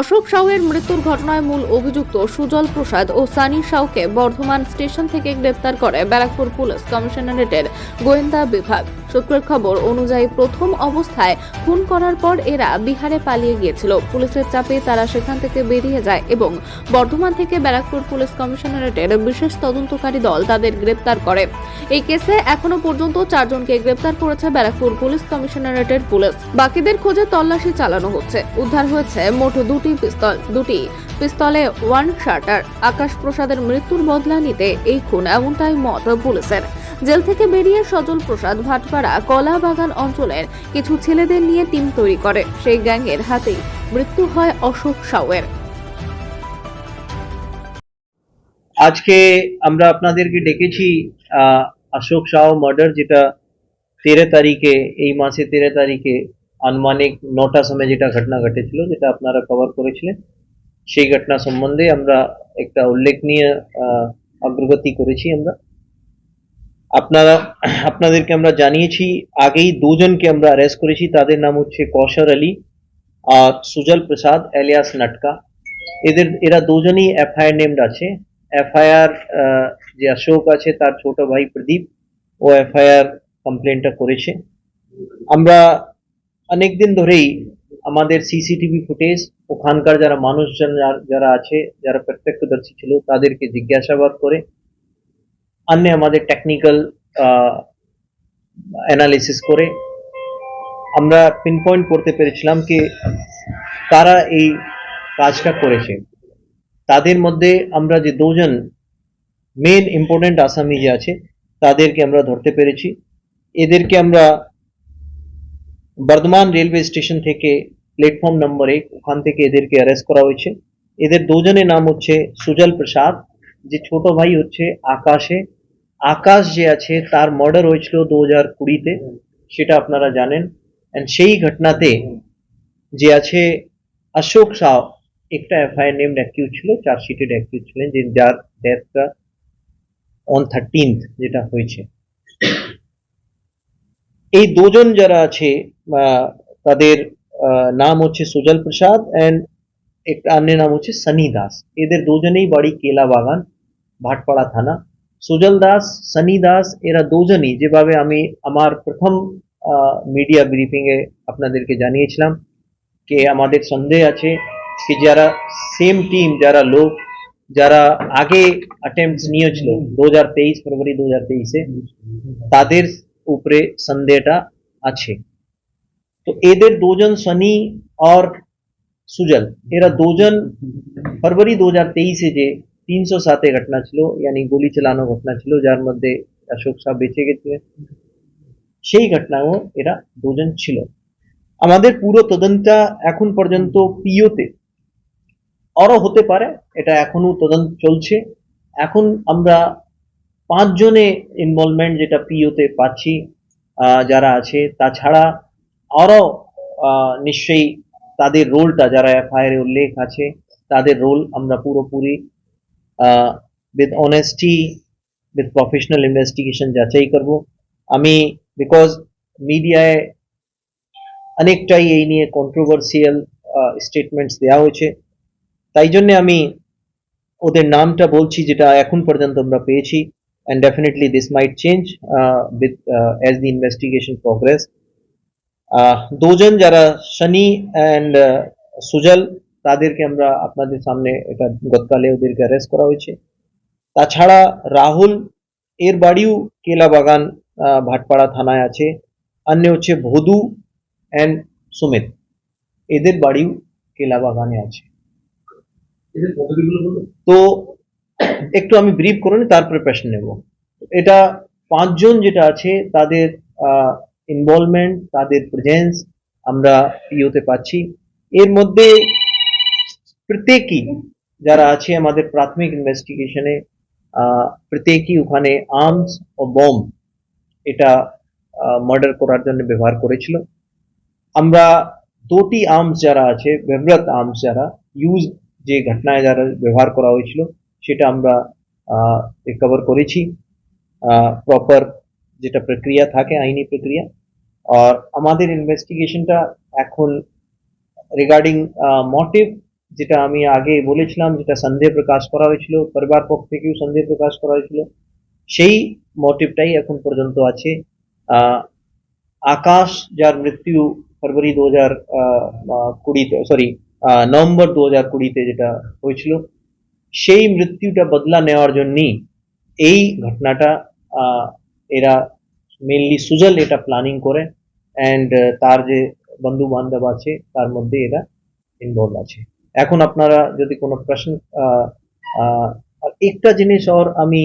অশোক সাউয়ের মৃত্যুর ঘটনায় মূল অভিযুক্ত সুজল প্রসাদ ও সানি সাউকে বর্ধমান স্টেশন থেকে গ্রেপ্তার করে ব্যারাকপুর পুলিশ কমিশনারেটের গোয়েন্দা বিভাগ। সূত্রের খবর অনুযায়ী প্রথম অবস্থায় খুন করার পর এরা বিহারে পালিয়ে গিয়েছিল। পুলিশের চাপে তারা সেখান থেকে বেরিয়ে যায় এবং বর্ধমান থেকে ব্যারাকপুর পুলিশ কমিশনারেটের বিশেষ তদন্তকারী দল তাদের গ্রেপ্তার করে। এই কেসে এখনও পর্যন্ত চারজনকে গ্রেপ্তার করেছে ব্যারাকপুর পুলিশ কমিশনারেটের পুলিশ। বাকিদের খোঁজে তল্লাশি চালানো হচ্ছে। উদ্ধার হয়েছে মোট দুটি পিস্তল, দুটি পিস্তলে ওয়ান শার্টার আকাশ প্রসাদের মৃত্যুর বদলা নিতে এই খুন এমনটাই মত পুলিশের। জেল থেকে বেরিয়ে সজল প্রসাদ ভাটপাড়া কলা বাগান অঞ্চলের কিছু ছেলেদের নিয়ে টিম তৈরি করে। সেই গ্যাংয়ের হাতেই মৃত্যু হয় অশোক সাউয়ের। আজকে আমরা আপনাদেরকে ডেকেছি অশোক শাহ মার্ডার যেটা তেরো তারিখে, এই মাসে তেরো তারিখে আনুমানিক নটা সময় যেটা ঘটনা ঘটেছিল, যেটা আপনারা কভার করেছিলেন, সেই ঘটনা সম্বন্ধে আমরা একটা উল্লেখনীয় অগ্রগতি করেছি আমরা। আপনারা, আপনাদেরকে আমরা জানিয়েছি, আগেই দুজনকে আমরা অ্যারেস্ট করেছি, তাদের নাম হচ্ছে কৌশর আলী আর সুজল প্রসাদ এলিয়াস নাটকা। এদের, এরা দুজনই এফআইআর নেমড আছে। এফআইআর যে অশোক আছে, তার ছোট ভাই প্রদীপ, ও এফআইআর কমপ্লেনটা করেছে। আমরা অনেকদিন ধরেই আমাদের সিসিটিভি ফুটেজ ওখানকার যারা মানুষজন যার- যারা আছে, যারা প্রত্যক্ষদর্শী ছিল, তাদেরকে জিজ্ঞাসাবাদ করে অন্য আমাদের টেকনিক্যাল অ্যানালিসিস করে। আমরা পিন পয়েন্ট করতে পেরেছিলাম কি তারা এই কাজটা করেছে। তাদের মধ্যে আমরা যে দুজন মেন ইম্পর্টেন্ট আসামি যে আছে, তাদেরকে আমরা ধরতে পেরেছি। এদেরকে আমরা বর্ধমান রেলওয়ে স্টেশন থেকে প্ল্যাটফর্ম নম্বর এক, ওখান থেকে এদেরকে অ্যারেস্ট করা হয়েছে। এদের দুজনের নাম হচ্ছে সুজল প্রসাদ, যে ছোট ভাই হচ্ছে আকাশে। আকাশ যে আছে, তার মার্ডার হয়েছিল দু হাজার কুড়িতে, সেটা আপনারা জানেন। অ্যান্ড সেই ঘটনাতে যে আছে অশোক সাহ একটা এফআইআর নেমড অ্যাকিউজ ছিল চার্জশিটেড অ্যাকিউজ ছিলেন, যে যার ডেথটা অন থার্টিন্থ যেটা হয়েছে। এই দুজন যারা আছে তাদের নাম হচ্ছে সুজল প্রসাদ অ্যান্ড একটা অন্য নাম হচ্ছে সনি দাস। এদের দুজনেই বাড়ি কেলা বাগান, ভাটপাড়া থানা। সুজল দাস, সনি দাস, এরা দুজনই যেভাবে আমি আমার প্রথম মিডিয়া ব্রিফিং এ আপনাদেরকে জানিয়েছিলাম কে আমাদের সন্দেহ আছে কি যারা সেম টিম যারা লোক, যারা আগে অ্যাটেম্পটস নিয়েছিল, দু হাজার তেইশ ফেব্রুয়ারি দু হাজার তেইশে, তাদের উপরে সন্দেহটা আছে। তো এদের দুজন সনি আর সুজল, এরা দুজন ফেব্রুয়ারি দু হাজার তেইশে যে তিনশো সাতে ঘটনা ছিল, ইয়ানি গুলি চালানো ঘটনা ছিল, যার মধ্যে অশোক সাহ বেঁচে গেছিলেন। সেই ঘটনাও এরা দুজন ছিল। আমাদের পুরো তদন্তটা এখন পর্যন্ত পিওতে। আরও হতে পারে, এটা এখনও তদন্ত চলছে। এখন আমরা পাঁচজনে ইনভলভমেন্ট যেটা পিওতে পাচ্ছি যারা আছে, তাছাড়া আরও নিশ্চয়ই তাদের রোলটা যারা এফআইআর উল্লেখ আছে, তাদের রোল আমরা পুরোপুরি with honesty with professional investigation যাচাই করব। আমি বিকজ মিডিয়ায় অনেকটাই এই নিয়ে কন্ট্রোভার্সিয়াল স্টেটমেন্টস দেওয়া হয়েছে। তাই জন্য আমি ওদের নামটা বলছি, যেটা এখন পর্যন্ত আমরা পেয়েছি। And definitely this might change uh, with uh, as the investigation progress. আহ, দুজন যারা শনি অ্যান্ড সুজল তাদেরকে আমরা আপনাদের সামনে এটা গতকালে ওদেরকে অ্যারেস্ট করা হয়েছে। তাছাড়া রাহুল এর বাড়িও কেলা বাগান ভাটপাড়া থানায় আছে। অন্য হচ্ছে ভদু অ্যান্ড সুমিত। এদের বাড়িও কেলা বাগানে আছে। তো একটু আমি ব্রিফ করে নিই, তারপরে প্রশ্ন নেব। এটা পাঁচজন যেটা আছে, তাদের ইনভলভমেন্ট তাদের প্রেজেন্স আমরা পিওতে পাচ্ছি। এর মধ্যে প্রত্যেকই যারা আছে আমাদের প্রাথমিক ইনভেস্টিগেশনে প্রত্যেকই ওখানে আর্মস ও বম এটা মার্ডার করার জন্য ব্যবহার করেছিল। আমরা দুটি আর্মস যারা আছে ব্যবহৃত আর্মস যারা ইউজ যে ঘটনায় যারা ব্যবহার করা হয়েছিল সেটা আমরা রিকভার করেছি। প্রপার যেটা প্রক্রিয়া থাকে, আইনি প্রক্রিয়া। আর আমাদের ইনভেস্টিগেশনটা এখন রিগার্ডিং মোটিভ যেটা আমি আগে বলেছিলাম, যেটা সন্দেহ প্রকাশ করা হয়েছিল, পরিবার পক্ষ থেকেও সন্দেহ প্রকাশ করা হয়েছিল, সেই মোটিভটাই এখন পর্যন্ত আছে। আকাশ, যার মৃত্যু ফেব্রুয়ারি দু হাজার কুড়িতে সরি নভেম্বর দু হাজার কুড়িতে যেটা হয়েছিল সেই মৃত্যুটা বদলা নেওয়ার জন্যই এই ঘটনাটা এরা মেনলি সুজল এটা প্ল্যানিং করে অ্যান্ড তার যে বন্ধু বান্ধব আছে, তার মধ্যে এরা ইনভলভ আছে। এখন আপনারা যদি কোনো প্রশ্ন একটা জিনিস ওর আমি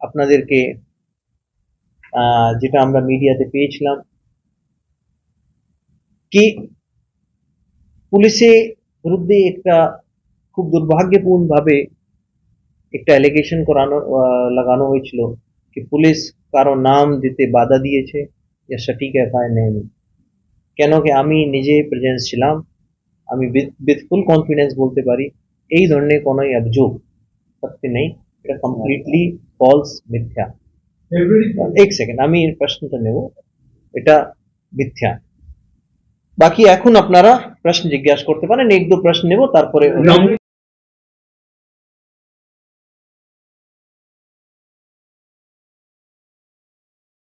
আপনাদেরকে যেটা আমরা মিডিয়াতে পেয়েছিলাম, কি পুলিশে বিরুদ্ধে একটা খুব দুর্ভাগ্যপূর্ণ ভাবে একটা অ্যালিগেশন করানো লাগানো হয়েছিল কি পুলিশ কারও নাম দিতে বাধা দিয়েছে या সঠিক এফআইআর নেয়নি। কেন কি আমি নিজে প্রেজেন্স ছিলাম, আমি উইথ ফুল কনফিডেন্স বলতে পারি, এই ধরনের কোনো অভিযোগ সত্যি নেই, এটা কমপ্লিটলি ফলস মিথ্যা। এক সেকেন্ড আমি প্রশ্নটা নেব, এটা মিথ্যা। বাকি এখন আপনারা প্রশ্ন জিজ্ঞাসা করতে পারেন এক দু প্রশ্ন নেব, তারপরে